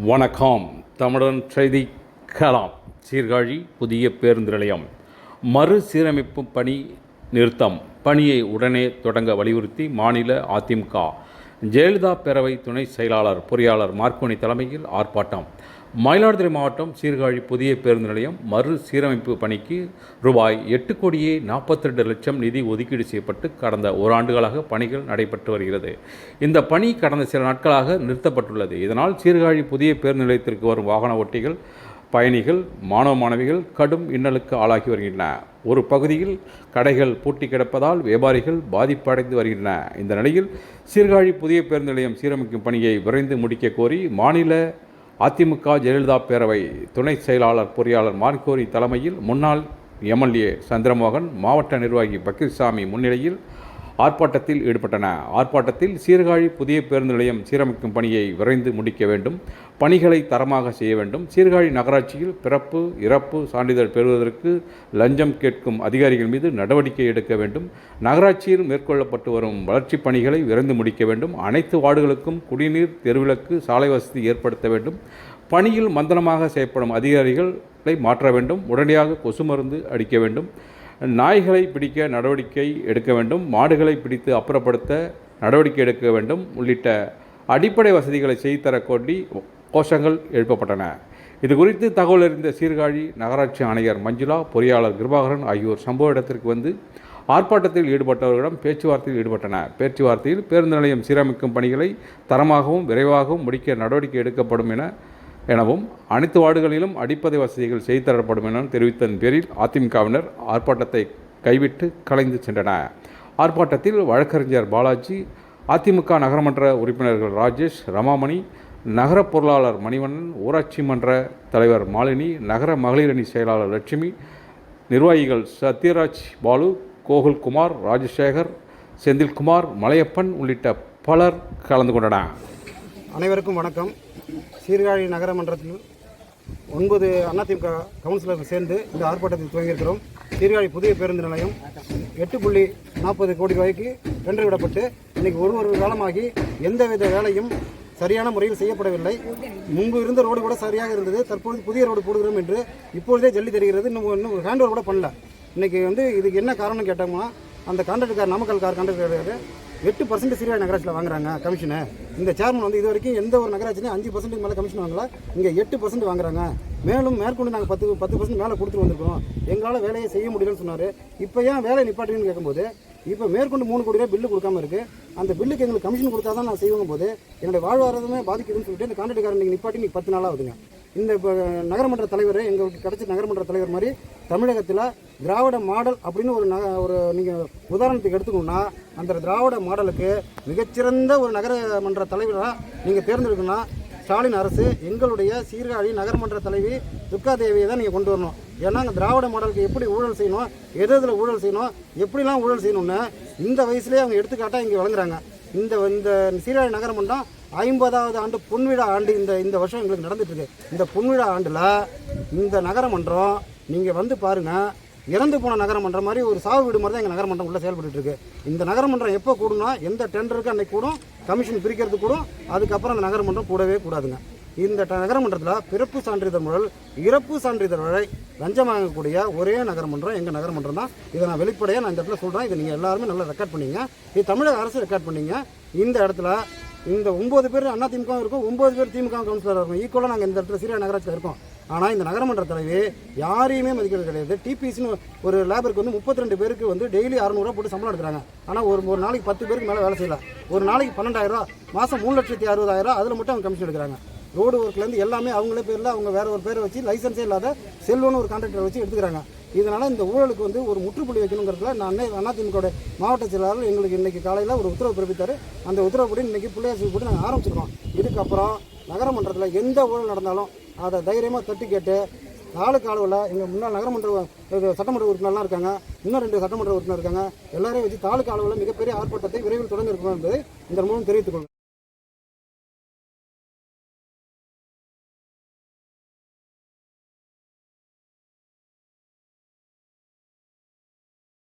வணக்கம். தமிழன் செய்தி கலாம். சீர்காழி புதிய பேருந்து நிலையம். மறுசீரமைப்பு பணி நிறுத்தம். பணியை உடனே தொடங்க வலியுறுத்தி மாநில அதிமுக. ஜெயலலிதா பேரவை துணை செயலாளர் பொறியாளர் மார்க்கோனி தலைமையில் ஆர்ப்பாட்டம். மயிலாடுதுறை மாவட்டம் சீர்காழி புதிய பேருந்து நிலையம் மறு சீரமைப்பு பணிக்கு ரூபாய் எட்டு கோடியே நாற்பத்தி ரெண்டு லட்சம் நிதி ஒதுக்கீடு செய்யப்பட்டு கடந்த ஓராண்டுகளாக பணிகள் நடைபெற்று வருகிறது. இந்த பணி கடந்த சில நாட்களாக நிறுத்தப்பட்டுள்ளது. இதனால் சீர்காழி புதிய பேருந்து நிலையத்திற்கு வரும் வாகன ஓட்டிகள் பயணிகள் மாணவ மாணவிகள் கடும் இன்னலுக்கு ஆளாகி வருகின்றன. ஒரு பகுதியில் கடைகள் பூட்டி கிடப்பதால் வியாபாரிகள் பாதிப்படைந்து வருகின்றன. இந்த நிலையில் சீர்காழி புதிய பேருந்து நிலையம் சீரமைக்கும் பணியை விரைந்து முடிக்க கோரி மாநில அதிமுக ஜெயலலிதா பேரவை துணை செயலாளர் பொறியாளர் மார்கோரி தலைமையில் முன்னாள் எம்எல்ஏ சந்திரமோகன் மாவட்ட நிர்வாகி பக்கீர்சாமி முன்னிலையில் ஆர்ப்பாட்டத்தில் ஈடுபட்டன. ஆர்ப்பாட்டத்தில் சீர்காழி புதிய பேருந்து நிலையம் சீரமைக்கும் பணியை விரைந்து முடிக்க வேண்டும். பணிகளை தரமாக செய்ய வேண்டும். சீர்காழி நகராட்சியில் பிறப்பு இறப்பு சான்றிதழ் பெறுவதற்கு லஞ்சம் கேட்கும் அதிகாரிகள் மீது நடவடிக்கை எடுக்க வேண்டும். நகராட்சியில் மேற்கொள்ளப்பட்டு வரும் வளர்ச்சிப் பணிகளை விரைந்து முடிக்க வேண்டும். அனைத்து வார்டுகளுக்கும் குடிநீர் தெருவிளக்கு சாலை வசதி ஏற்படுத்த வேண்டும். பணியில் மந்தனமாக செயற்படும் அதிகாரிகளை மாற்ற வேண்டும். உடனடியாக கொசு மருந்து அடிக்க வேண்டும். நாய்களை பிடிக்க நடவடிக்கை எடுக்க வேண்டும் மாடுகளை பிடித்து அப்புறப்படுத்த நடவடிக்கை எடுக்க வேண்டும் உள்ளிட்ட அடிப்படை வசதிகளை செய்து தரக்கோண்டி கோஷங்கள் எழுப்பப்பட்டன. இது குறித்து தகவல் அறிந்த சீர்காழி நகராட்சி ஆணையர் மஞ்சுளா பொறியாளர் கிருபாகரன் ஆகியோர் சம்பவ இடத்திற்கு வந்து ஆர்ப்பாட்டத்தில் ஈடுபட்டவர்களிடம் பேச்சுவார்த்தையில் ஈடுபட்டன பேச்சுவார்த்தையில் பேருந்து நிலையம் சீரமைக்கும் பணிகளை தரமாகவும் விரைவாகவும் முடிக்க நடவடிக்கை எடுக்கப்படும் என எனவும் அனைத்து வார்டுகளிலும் அடிப்படை வசதிகள் செய்து தரப்படும் என தெரிவித்ததன் பேரில் அதிமுகவினர் ஆர்ப்பாட்டத்தை கைவிட்டு கலைந்து சென்றனர். ஆர்ப்பாட்டத்தில் வழக்கறிஞர் பாலாஜி அதிமுக நகரமன்ற உறுப்பினர்கள் ராஜேஷ் ரமாமணி நகர பொருளாளர் மணிவண்ணன் ஊராட்சி மன்ற தலைவர் மாலினி நகர மகளிரணி செயலாளர் லட்சுமி நிர்வாகிகள் சத்யராஜ் பாலு கோகுல்குமார் ராஜசேகர் செந்தில்குமார் மலையப்பன் உள்ளிட்ட பலர் கலந்து கொண்டனர். அனைவருக்கும் வணக்கம். சீர்காழி நகரமன்றத்தில் ஒன்பது அதிமுக கவுன்சிலர்கள் சேர்ந்து இந்த ஆர்ப்பாட்டத்தில் துவங்கியிருக்கிறோம். சீர்காழி புதிய பேருந்து நிலையம் எட்டு புள்ளி நாற்பது கோடி ரூபாய்க்கு டெண்டர் விடப்பட்டு இன்னைக்கு ஒரு ஒரு காலமாகி எந்தவித வேலையும் சரியான முறையில் செய்யப்படவில்லை. முன்பு இருந்த ரோடு கூட சரியாக இருந்தது. தற்போது புதிய ரோடு போடுகிறோம் என்று இப்பொழுதே ஜல்லி தெரிகிறது. இன்னும் இன்னும் ஹேண்ட் ஓவர் கூட பண்ணல. இன்றைக்கி வந்து இதுக்கு என்ன காரணம் கேட்டோம்னா அந்த கான்ட்ராக்டர் நாமக்கல் கார் கான்ட்ராக்டர் எட்டு பர்சன்ட் சிறிய நகராட்சியில் வாங்குறாங்க கமிஷனு இந்த சேர்மன் வந்து இது வரைக்கும் எந்த ஒரு நகராட்சியும் அஞ்சு பர்சன்ட் மேலே கமிஷன் வாங்கல. இங்கே எட்டு பர்சன்ட் வாங்குறாங்க. மேலும் மேற்கொண்டு நாங்கள் பத்து பத்து பர்சன்ட் மேலே கொடுத்துட்டு வந்திருக்கோம். எங்களால் வேலையை செய்ய முடியலன்னு சொன்னார். இப்போ ஏன் வேலை நிப்பாட்டுன்னு கேட்கும்போது இப்போ மேற்கொண்டு மூணு கோடி ரூபாய் பில்லு கொடுக்காம இருக்கு. அந்த பில்லுக்கு எங்களுக்கு கமிஷன் கொடுத்தா தான் நான் செய்வோம் போது என்னுடைய வாழ்வாதாரமே பாதிக்குதுன்னு சொல்லிட்டு இந்த கான்ட்ராக்டர் நீங்கள் நிப்பாட்டி நீங்கள் பத்து நாளாக ஆகுதுங்க. இந்த இப்போ நகரமன்ற தலைவர் எங்களுக்கு கிடைச்ச நகரமன்ற தலைவர் மாதிரி தமிழகத்தில் திராவிட மாடல் அப்படின்னு ஒரு நக ஒரு நீங்கள் உதாரணத்துக்கு எடுத்துக்கணும்னா அந்த திராவிட மாடலுக்கு மிகச்சிறந்த ஒரு நகரமன்ற தலைவராக நீங்கள் தேர்ந்தெடுக்கணும்னா ஸ்டாலின் அரசு எங்களுடைய சீர்காழி நகரமன்ற தலைவி துர்கா தேவியை தான் நீங்கள் கொண்டு வரணும். ஏன்னா அந்த திராவிட மாடலுக்கு எப்படி ஊழல் செய்யணும் எது எதில் ஊழல் செய்யணும் எப்படிலாம் ஊழல் செய்யணும்னு இந்த வயசுலேயே அவங்க எடுத்துக்காட்டாக இங்கே வழங்குறாங்க இந்த இந்த சீர்காழி நகரமன்றம் ஐம்பதாவது ஆண்டு பொன்விழா ஆண்டு இந்த இந்த வருஷம் எங்களுக்கு நடந்துட்டு இருக்கு இந்த பொன்விழா ஆண்டில் இந்த நகரமன்றம் நீங்கள் வந்து பாருங்கள் இறந்து போன நகரமன்றம் மாதிரி ஒரு சாவு வீடு மாதிரி தான் எங்கள் நகரமன்றம் உள்ளே செயல்பட்டு இருக்கு இந்த நகரமன்றம் எப்போ கூடுனா எந்த டெண்டருக்கு அன்னைக்கு கூடும் கமிஷன் பிரிக்கிறது கூடும் அதுக்கப்புறம் அந்த நகரமன்றம் கூடவே கூடாதுங்க. இந்த ட- நகரமன்றத்தில் பிறப்பு சான்றிதழ் முதல் இறப்பு சான்றிதழ் வரை லஞ்சம் வாங்கக்கூடிய ஒரே நகரமன்றம் எங்கள் நகரமன்றம் தான். இதை நான் வெளிப்படையாக நான் இந்த இடத்துல சொல்கிறேன் இதை நீங்கள் எல்லாருமே நல்லா ரெக்கார்ட் பண்ணிங்க. இது தமிழக அரசு ரெக்கார்ட் பண்ணிங்க. இந்த இடத்துல இந்த ஒம்பது பேர் அண்ணா திமுக இருக்கும் ஒம்பது பேர் திமுக கவுன்சிலராக இருக்கும். ஈக்குவலாக நாங்கள் இந்த இடத்துல சிறிய நகராட்சியில் இருக்கோம். ஆனால் இந்த நகரமன்ற தலைவி யாரையுமே மதிக்கிறது கிடையாது. டிபிசின்னு ஒரு லேபருக்கு வந்து முப்பத்தி ரெண்டு பேருக்கு வந்து டெய்லி அறநூறுவா போட்டு சம்பளம் எடுக்கிறாங்க. ஆனால் ஒரு ஒரு நாளைக்கு பத்து பேருக்கு மேலே வேலை செய்யலாம் ஒரு நாளைக்கு பன்னெண்டாயிரம் ரூபா மாதம் மூணு லட்சத்தி அறுபதாயிரம் அதில் மட்டும் அவங்க கமிஷன் எடுக்கிறாங்க. ரோடு ஒர்க்லேருந்து எல்லாமே அவங்களே பேரில் அவங்க வேறு ஒரு பேரை வச்சு லைசன்ஸே இல்லாத செல்வன்னு ஒரு கான்ட்ராக்டர் வச்சு எடுத்துக்கிறாங்க. இதனால் இந்த ஊழலுக்கு வந்து ஒரு முற்றுப்புள்ளி வைக்கணுங்கிறதுல நான் அண்ணே அதிமுக மாவட்ட செயலாளர் எங்களுக்கு இன்றைக்கி காலையில் ஒரு உத்தரவு பிறப்பித்தார். அந்த உத்தரவுப்படி இன்றைக்கி பிள்ளையார் போட்டு நாங்கள் ஆரம்பிச்சிருக்கோம். இதுக்கப்புறம் நகரமன்றத்தில் எந்த ஊழல் நடந்தாலும் அதை தைரியமாக தட்டி கேட்டு தாலுக்கு அளவில் எங்கள் முன்னாள் நகரமன்ற சட்டமன்ற உறுப்பினர்லாம் இருக்காங்க. இன்னும் ரெண்டு சட்டமன்ற உறுப்பினர் இருக்காங்க. எல்லாரையும் வச்சு தாலுக்கு அளவில் மிகப்பெரிய ஆர்ப்பாட்டத்தை விரைவில் தொடங்க இருக்கணும் என்பதை இந்த மூலம் தெரிவித்துக்